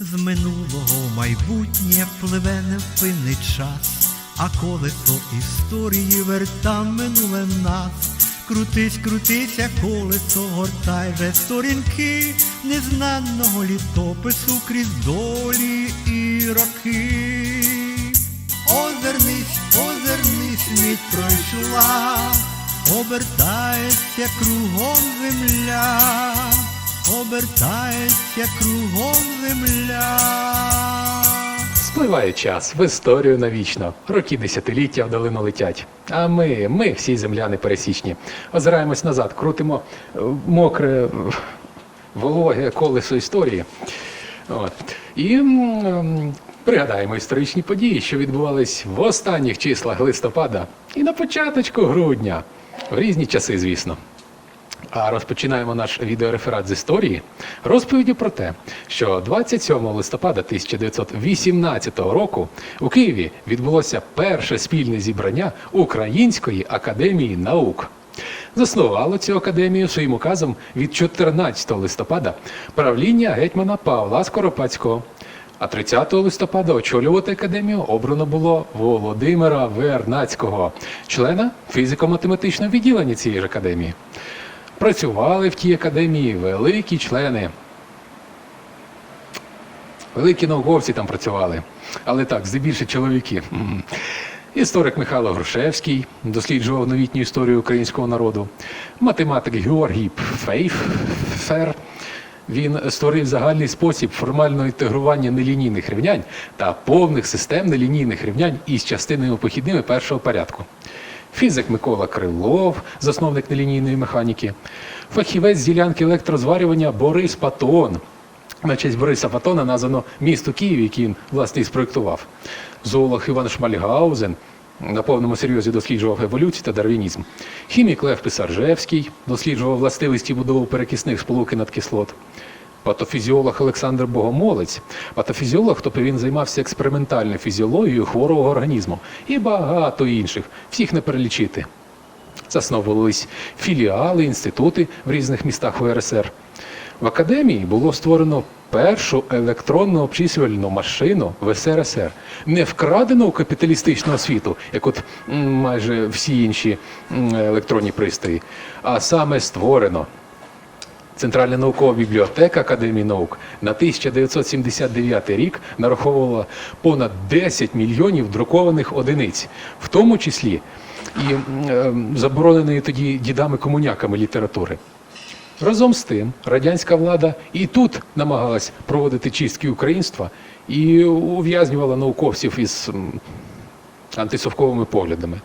З минулого майбутнє пливе невпинний час, а колесо історії верта минуле нас. Крутись, крутися, колесо, гортай же сторінки незнаного літопису крізь долі і роки. Озирнись, озирнись, мить пройшла, обертається кругом земля, обертається кругом земля. Спливає час в історію навічно. Роки десятиліття вдалину летять. А ми, ми всі земляни пересічні. Озираємось назад, крутимо е, мокре, вологе колесо історії. От. І ем, пригадаємо історичні події, що відбувались в останніх числах листопада і на початочку грудня. В різні часи, звісно. А розпочинаємо наш відеореферат з історії розповіді про те, що 27 листопада 1918 року у Києві відбулося перше спільне зібрання Української академії наук. Заснувало цю академію своїм указом від 14 листопада правління гетьмана Павла Скоропадського. А 30 листопада очолювати академію обрано було Володимира Вернацького, члена фізико-математичного відділення цієї ж академії. Працювали в тій академії великі члени. Великі науковці там працювали, але так, здебільше чоловіки. Історик Михайло Грушевський досліджував новітню історію українського народу. Математик Георгій Фейфер. Він створив загальний спосіб формального інтегрування нелінійних рівнянь та повних систем нелінійних рівнянь із частинами похідними першого порядку. Фізик Микола Крилов, засновник нелінійної механіки, фахівець ділянки електрозварювання Борис Патон. На честь Бориса Патона названо місто Київ, який він власне і спроєктував. Зоолог Іван Шмальгаузен на повному серйозі досліджував еволюцію та дарвінізм. Хімік Лев Писаржевський досліджував властивості будови перекисних сполук і надкислот. Патофізіолог Олександр Богомолець, патофізіолог, тобто він займався експериментальною фізіологією хворого організму і багато інших, всіх не перелічити. Засновувались філіали, інститути в різних містах УРСР. В академії було створено першу електронну обчислювальну машину в СРСР, не вкрадену у капіталістичного світу, як от майже всі інші електронні пристрої, а саме створено. Центральна наукова бібліотека Академії наук на 1979 рік нараховувала понад 10 мільйонів друкованих одиниць, в тому числі і е, забороненої тоді дідами-комуняками літератури. Разом з тим, радянська влада і тут намагалась проводити чистки українства і ув'язнювала науковців із антисовковими поглядами.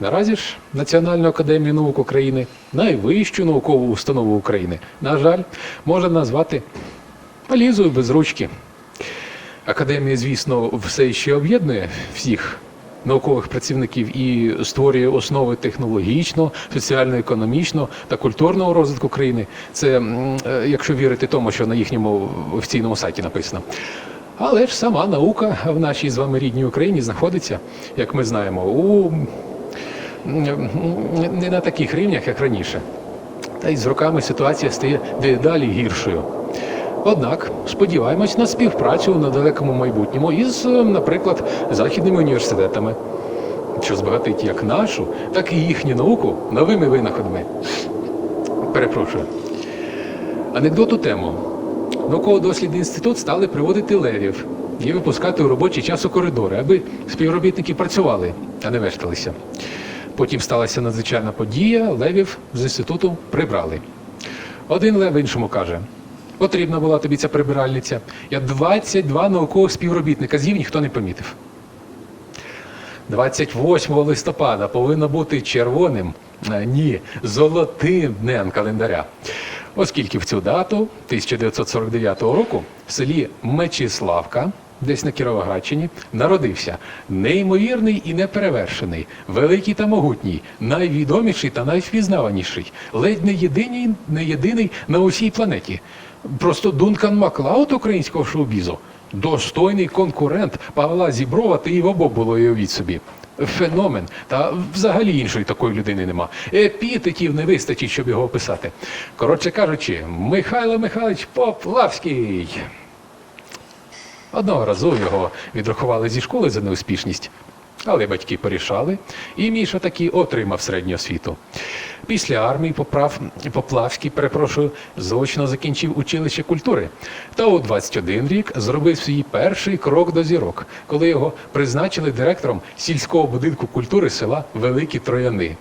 Наразі ж Національну академію наук України, найвищу наукову установу України, на жаль, можна назвати палізою без ручки. Академія, звісно, все ще об'єднує всіх наукових працівників і створює основи технологічного, соціально-економічного та культурного розвитку країни. Це е, якщо вірити тому, що на їхньому офіційному сайті написано. Але ж сама наука в нашій з вами рідній Україні знаходиться, як ми знаємо, у не на таких рівнях, як раніше. Та й з роками ситуація стає дедалі гіршою. Однак сподіваємось на співпрацю на далекому майбутньому із, е, наприклад, західними університетами, що збагатить як нашу, так і їхню науку новими винаходами. Перепрошую. Анекдоту тему. Науково-дослідний інститут стали приводити левів і випускати у робочий час у коридори, аби співробітники працювали, а не вешталися. Потім сталася надзвичайна подія, левів з інституту прибрали. Один лев іншому каже: потрібна була тобі ця прибиральниця. Я 22 наукових співробітника з'їв, ніхто не помітив. 28 листопада повинно бути червоним, ні, золотим днем календаря. Оскільки в цю дату 1949 року в селі Мечиславка, десь на Кіровоградщині, народився неймовірний і неперевершений, великий та могутній, найвідоміший та найвпізнаваніший, ледь не єдиний, не єдиний на усій планеті. Просто Дункан Маклауд українського шоу-бізу. Достойний конкурент Павла Зіброва та Іво Бобуло, уявіть собі. Феномен. Та взагалі іншої такої людини нема. Епітетів не вистачить, щоб його описати. Коротше кажучи, Михайло Михайлович Поплавський. Одного разу його відрахували зі школи за неуспішність. Але батьки порішали, і Міша таки отримав середню освіту. Після армії поправ, Поплавський, перепрошую, заочно закінчив училище культури. Та у 21 рік зробив свій перший крок до зірок, коли його призначили директором сільського будинку культури села Великі Трояни.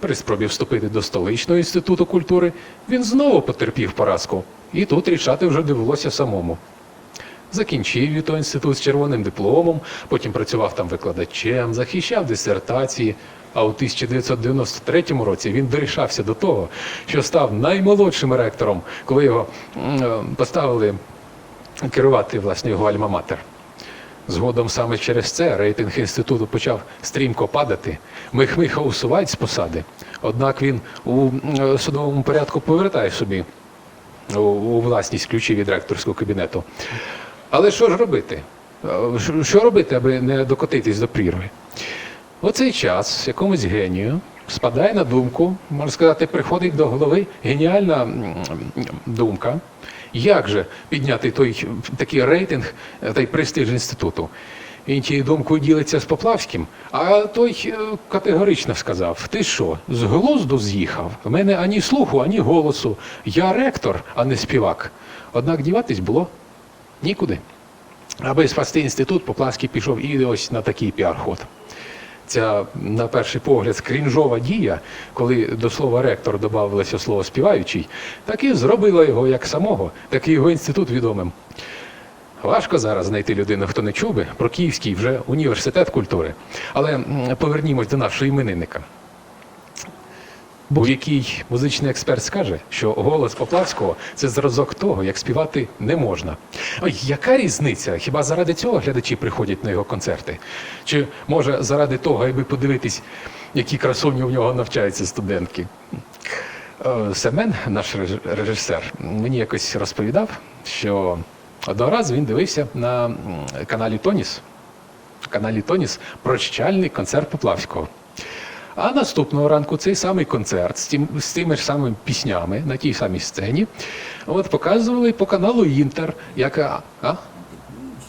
При спробі вступити до столичного інституту культури він знову потерпів поразку, і тут рішати вже довелося самому. Закінчив і той інститут з червоним дипломом, потім працював там викладачем, захищав дисертації. А у 1993 році він дорішався до того, що став наймолодшим ректором, коли його е, поставили керувати власне його альма-матер. Згодом саме через це рейтинг інституту почав стрімко падати. Михмиха усувають з посади. Однак він у е, судовому порядку повертає собі у власність ключі від ректорського кабінету. Але що ж робити? Що- робити, аби не докотитись до прірви? У цей час якомусь генію спадає на думку, можна сказати, приходить до голови геніальна думка, як же підняти той такий рейтинг е, та й престиж інституту. Він тією думкою ділиться з Поплавським, а той е, категорично сказав: Ти що, з глузду з'їхав? В мене ані слуху, ані голосу. Я ректор, а не співак. Однак діватись було нікуди. Аби спасти інститут, Поплавський пішов і ось на такий піар-ход. Ця, на перший погляд, скрінжова дія, коли до слова ректор додавалося слово співаючий, так і зробила його як самого, так і його інститут відомим. Важко зараз знайти людину, хто не чув би про Київський вже університет культури. Але повернімось до нашого іменинника. Будь-який музичний експерт скаже, що голос Поплавського це зразок того, як співати не можна. Ой, яка різниця? Хіба заради цього глядачі приходять на його концерти? Чи може заради того, аби подивитись, які красуні у нього навчаються студентки? Е, Семен, наш режисер, мені якось розповідав, що одного разу він дивився на каналі Тоніс, каналі Тоніс прощальний концерт Поплавського. А наступного ранку цей самий концерт з, тим, з тими ж самими піснями на тій самій сцені от, показували по каналу Інтер, яка. А?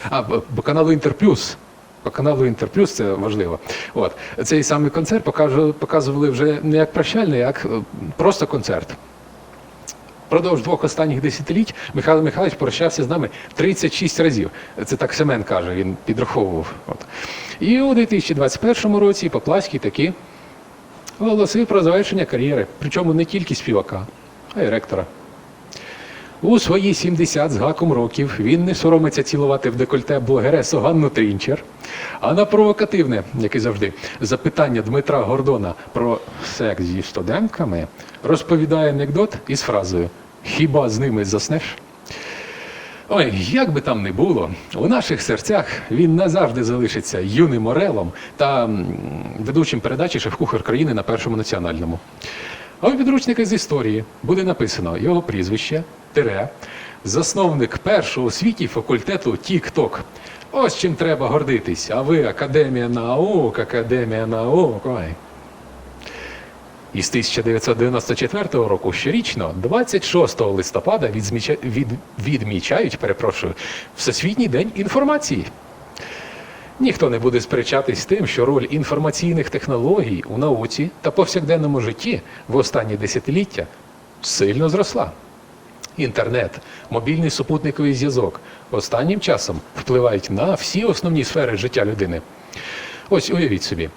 А, по каналу Інтер Плюс. По каналу Інтер Плюс це важливо. От. Цей самий концерт показували вже не як прощальний, як е, просто концерт. Продовж двох останніх десятиліть Михайло Михайлович прощався з нами 36 разів. Це так Семен каже, він підраховував. От. І у 2021 році Поплавський таки оголосив про завершення кар'єри, причому не тільки співака, а й ректора. У свої 70 з гаком років він не соромиться цілувати в декольте блогересу Ганну Трінчер, а на провокативне, як і завжди, запитання Дмитра Гордона про секс зі студентками розповідає анекдот із фразою Хіба з ними заснеш? Ой, як би там не було, у наших серцях він назавжди залишиться юним орелом та ведучим передачі шеф-кухар країни на першому національному. А у підручниках з історії буде написано його прізвище, тире, засновник першого у світі факультету Тік-Ток. Ось чим треба гордитись. А ви Академія наук, Академія наук. Ой. Із 1994 року щорічно, 26 листопада, відзміча... від... відмічають, перепрошую, Всесвітній день інформації. Ніхто не буде сперечатись з тим, що роль інформаційних технологій у науці та повсякденному житті в останні десятиліття сильно зросла. Інтернет, мобільний супутниковий зв'язок останнім часом впливають на всі основні сфери життя людини. Ось уявіть собі,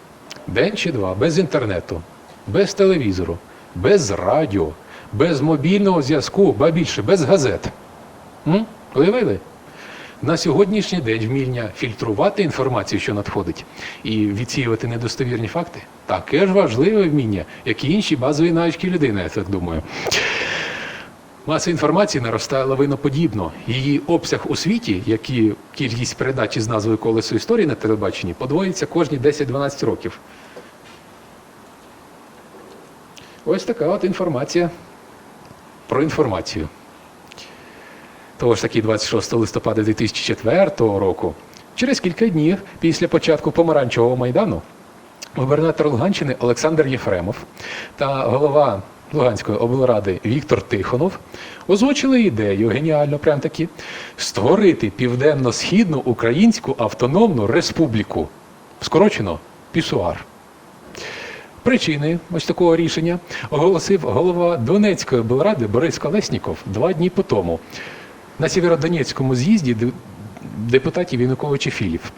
день чи два без інтернету, без телевізору, без радіо, без мобільного зв'язку, ба більше, без газет. М? Уявили? На сьогоднішній день вміння фільтрувати інформацію, що надходить, і відсіювати недостовірні факти таке ж важливе вміння, як і інші базові навички людини, я так думаю. Маса інформації наростає лавиноподібно. Її обсяг у світі, як і кількість передач із назвою колесо історії на телебаченні, подвоїться кожні 10-12 років. Ось така от інформація про інформацію. Того ж таки 26 листопада 2004 року, через кілька днів після початку помаранчевого майдану, губернатор Луганщини Олександр Єфремов та голова Луганської облради Віктор Тихонов озвучили ідею, геніально прям таки, створити Південно-Східну Українську Автономну Республіку. Скорочено Пісуар. Причини ось такого рішення оголосив голова Донецької облради Борис Колесніков два дні по тому на Сєвєродонецькому з'їзді депутатів Януковича Філів.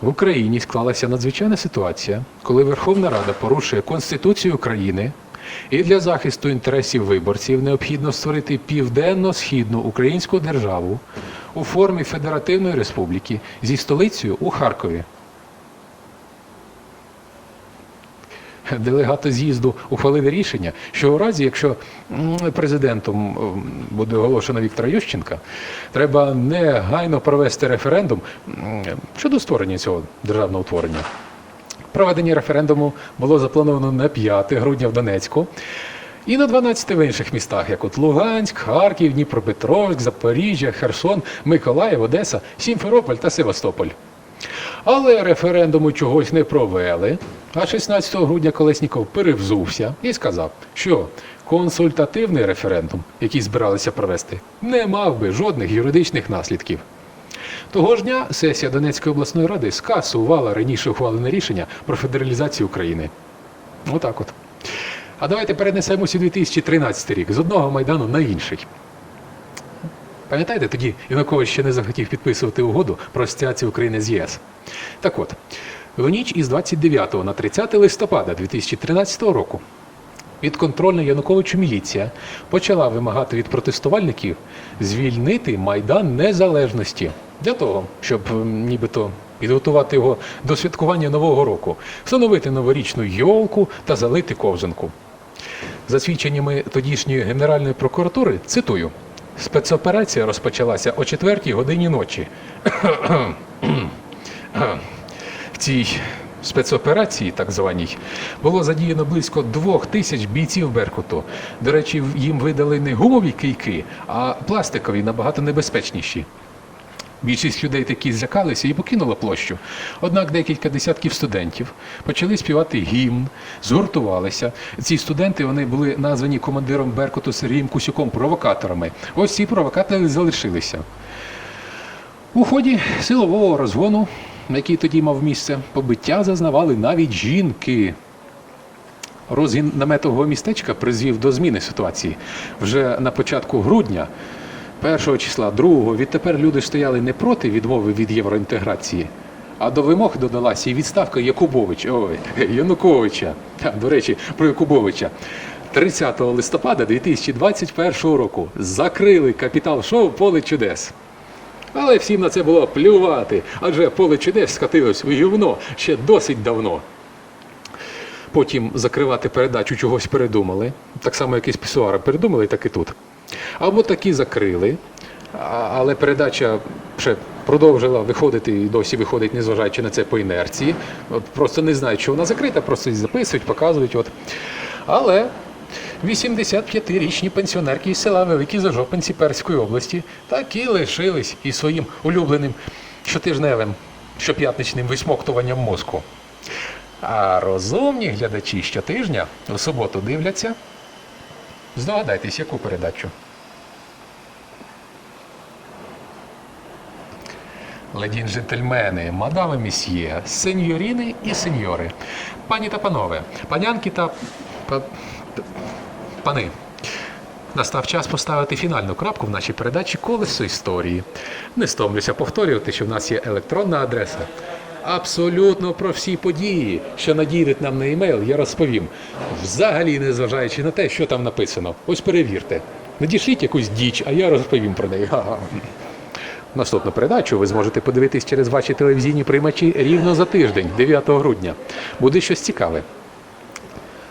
В Україні склалася надзвичайна ситуація, коли Верховна Рада порушує Конституцію України, і для захисту інтересів виборців необхідно створити південно-східну українську державу у формі Федеративної Республіки зі столицею у Харкові. Делегати з'їзду ухвалили рішення, що у разі, якщо президентом буде оголошено Віктора Ющенка, треба негайно провести референдум щодо створення цього державного утворення. Проведення референдуму було заплановано на 5 грудня в Донецьку і на 12 в інших містах, як от Луганськ, Харків, Дніпропетровськ, Запоріжжя, Херсон, Миколаїв, Одеса, Сімферополь та Севастополь. Але референдуму чогось не провели. А 16 грудня Колесніков перевзувся і сказав, що консультативний референдум, який збиралися провести, не мав би жодних юридичних наслідків. Того ж дня сесія Донецької обласної ради скасувала раніше ухвалене рішення про федералізацію України. Отак от. А давайте перенесемося у 2013 рік з одного майдану на інший. Пам'ятаєте, тоді Янукович ще не захотів підписувати угоду про асоціацію України з ЄС. Так от, в ніч із 29 на 30 листопада 2013 року підконтрольна Януковичу міліція почала вимагати від протестувальників звільнити Майдан Незалежності для того, щоб нібито підготувати його до святкування Нового року, встановити новорічну йолку та залити ковзанку. За свідченнями тодішньої Генеральної прокуратури, цитую, спецоперація розпочалася о 4 годині ночі. В цій спецоперації, так званій, було задіяно близько двох тисяч бійців Беркуту. До речі, їм видали не гумові кийки, а пластикові, набагато небезпечніші. Більшість людей такі злякалися і покинула площу. Однак декілька десятків студентів почали співати гімн, згуртувалися. Ці студенти вони були названі командиром Беркуту Сергієм Кусюком провокаторами. Ось ці провокатори залишилися. У ході силового розгону, який тоді мав місце, побиття зазнавали навіть жінки. Розгін наметового містечка призвів до зміни ситуації. Вже на початку грудня, першого числа, другого, відтепер люди стояли не проти відмови від євроінтеграції, а до вимог додалася і відставка Якубович, ой, Януковича. До речі, про Якубовича. 30 листопада 2021 року закрили капітал шоу Поле чудес. Але всім на це було плювати, адже поле чудес скатилось у гівно ще досить давно. Потім закривати передачу чогось передумали. Так само, як і з пісуара передумали, так і тут. Або такі закрили, але передача ще продовжила виходити і досі виходить, незважаючи на це по інерції. От просто не знають, що вона закрита, просто записують, показують. От. Але 85-річні пенсіонерки із села Великі Зажопинці Перської області так і лишились із своїм улюбленим щотижневим щоп'ятничним висмоктуванням мозку. А розумні глядачі щотижня у суботу дивляться. Здогадайтесь, яку передачу. Леді джентльмени, мадами місьє, сеньоріни і сеньори, пані та панове, панянки та па- пани. Настав час поставити фінальну крапку в нашій передачі Колесо історії. Не стомлюся повторювати, що в нас є електронна адреса. Абсолютно про всі події, що надійдуть нам на емейл, я розповім. Взагалі не зважаючи на те, що там написано. Ось перевірте. Надішліть якусь діч, а я розповім про неї. Наступну передачу ви зможете подивитись через ваші телевізійні приймачі рівно за тиждень, 9 грудня. Буде щось цікаве.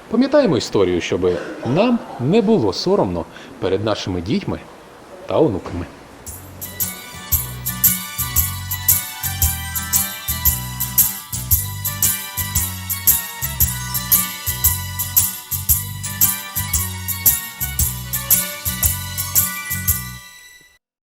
Пам'ятаємо історію, щоб нам не було соромно перед нашими дітьми та онуками.